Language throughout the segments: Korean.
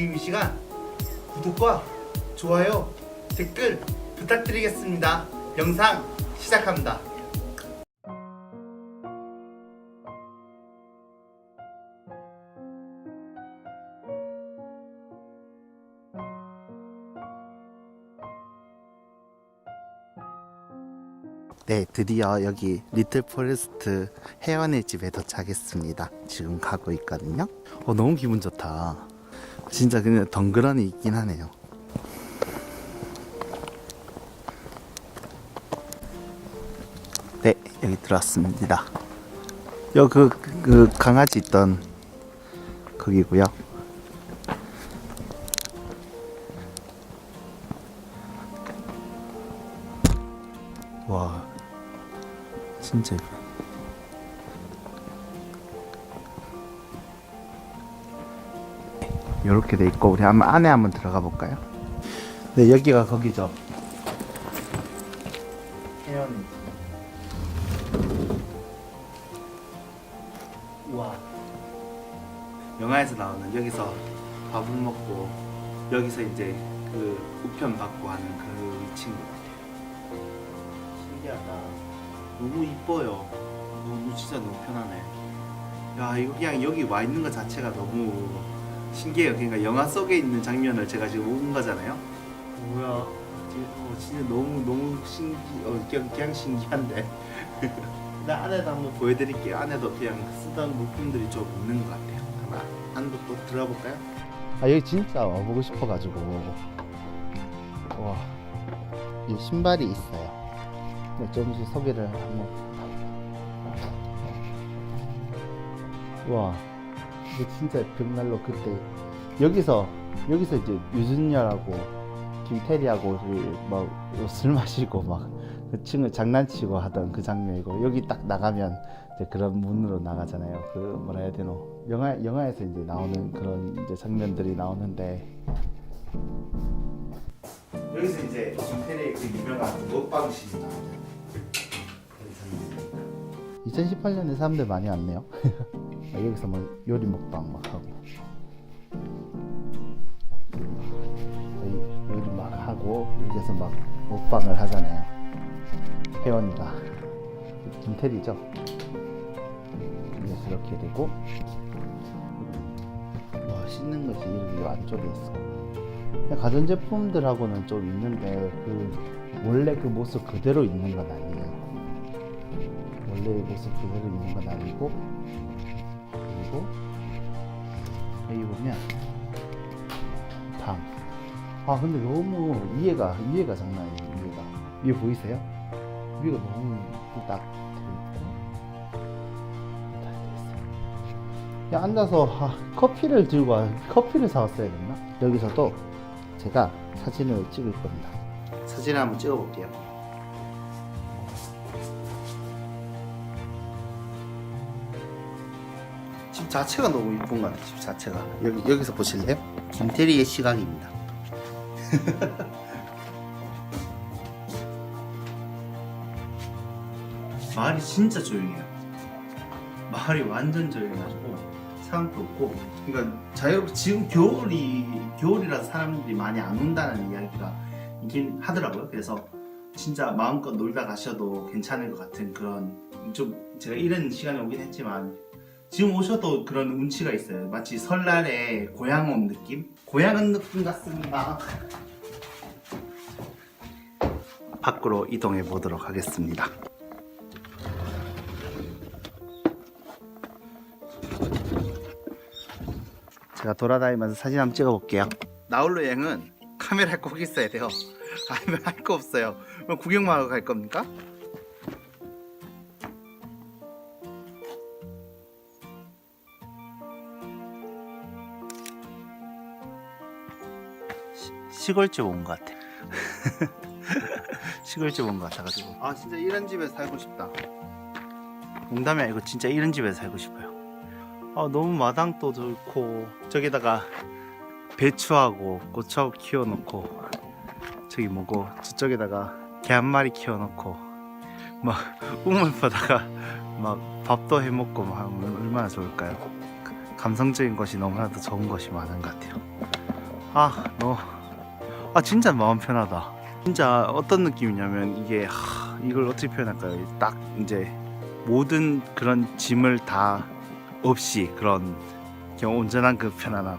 지금 이 시간 구독과 좋아요, 댓글 부탁드리겠습니다. 영상 시작합니다. 네, 드디어 여기 리틀 포레스트 해원의 집에 도착했습니다. 지금 가고 있거든요. 어, 너무 기분 좋다. 진짜 그냥 덩그러니 있긴 하네요. 네, 여기 들어왔습니다. 여기 그, 그 강아지 있던 거기고요. 와, 진짜 예뻐. 이렇게 돼 있고 우리 한번 안에 한번 들어가 볼까요? 네 여기가 거기죠. 혜연이. 우와. 영화에서 나오는 여기서 밥을 먹고 여기서 이제 그 우편 받고 하는 그 위치인 것 같아요. 신기하다. 너무 이뻐요. 너무 진짜 너무 편하네. 야 이거 그냥 여기 와 있는 것 자체가 너무 신기해요. 그러니까 영화 속에 있는 장면을 제가 지금 온 거잖아요. 뭐야? 지금 어, 진짜 너무 너무 신기, 어 그냥, 그냥 신기한데. 일단 안에도 한번 보여드릴게요. 안에도 그냥 쓰던 물품들이 좀 있는 것 같아요. 한번 안도 또 들어볼까요? 아 여기 진짜 와보고 싶어가지고 와, 이 신발이 있어요. 네, 조금씩 소개를 한번. 와, 이게 진짜 벽난로 그때 여기서 여기서 이제 유준열하고 김태리하고 막 술 마시고 막그 층을 장난치고 하던 그 장면이고 여기 딱 나가면 이제 그런 문으로 나가잖아요. 그 뭐라 해야 되노? 영화 영화에서 이제 나오는 그런 이제 장면들이 나오는데 여기서 이제 김태리의 그 유명한 먹방신이 나오는 2018년에 사람들 많이 왔네요. 아, 여기서 뭐 요리 먹방 막 하고 요리 막 하고 여기서 막 먹방을 하잖아요. 혜원이가 김태리죠. 여기서 이렇게 되고 와 씻는 것이 여기 안쪽에 있어. 가전제품들하고는 좀 있는데 그 원래 그 모습 그대로 있는 건 아니에요. 원래 모습 그대로 있는 건 아니고 아 근데 너무 위에가 위에가 장난 아니에요. 위에가 위에 보이세요? 위가 너무 딱. 그냥 앉아서 아, 커피를 들고 와 커피를 사왔어야 됐나? 여기서도 제가 사진을 찍을 겁니다. 사진 한번 찍어볼게요. 집 자체가 너무 이쁜 것 같아요. 집 자체가 여기 여기서 보실래요? 김태리의 시각입니다. 마을이 진짜 조용해요. 마을이 완전 조용해가지고 사람도 없고 그러니까 자유롭게 지금 겨울이 겨울이라서 사람들이 많이 안 온다는 이야기가 있긴 하더라고요. 그래서 진짜 마음껏 놀다 가셔도 괜찮을 것 같은 그런 좀 제가 이런 시간에 오긴 했지만 지금 오셔도 그런 운치가 있어요. 마치 설날에 고향 온 느낌? 고향 온 느낌 같습니다. 밖으로 이동해 보도록 하겠습니다. 제가 돌아다니면서 사진 한번 찍어 볼게요. 나홀로 여행은 카메라 꼭 있어야 돼요. 아니면 할 거 없어요. 그럼 구경만 하고 갈 겁니까? 시, 시골집 온 것 같아. 시골집 온 것 같아가지고. 아 진짜 이런 집에 살고 싶다. 농담이 아니고 진짜 이런 집에 살고 싶어요. 아 너무 마당도 좋고 저기다가 배추하고 고추하고 키워놓고 저기 뭐고 저쪽에다가 개 한 마리 키워놓고 막 우물 파다가 막 밥도 해먹고 막 하면 얼마나 좋을까요? 감성적인 것이 너무나도 좋은 것이 많은 것 같아요. 아, 너, 아 진짜 마음 편하다. 진짜 어떤 느낌이냐면 이게 하, 이걸 어떻게 표현할까요? 딱 이제 모든 그런 짐을 다 없이 그런 그냥 온전한 그 편안함.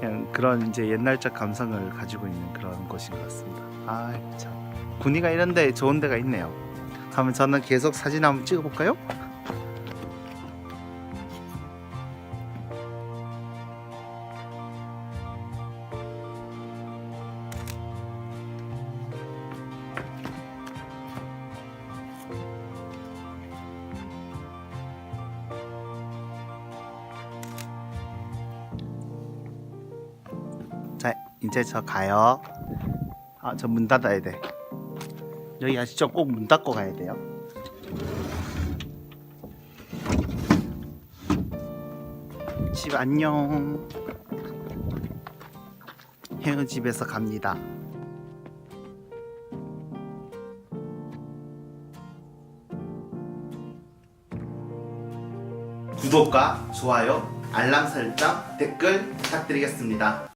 그냥 그런 이제 옛날적 감성을 가지고 있는 그런 곳인 것 같습니다. 아, 참. 군위가 이런데 좋은 데가 있네요. 그러면 저는 계속 사진 한번 찍어볼까요? 이제 저 가요. 아, 저 문 닫아야 돼. 여기 아시죠? 꼭 문 닫고 가야 돼요. 집 안녕. 혜은 집에서 갑니다. 구독과 좋아요, 알람 설정, 댓글 부탁드리겠습니다.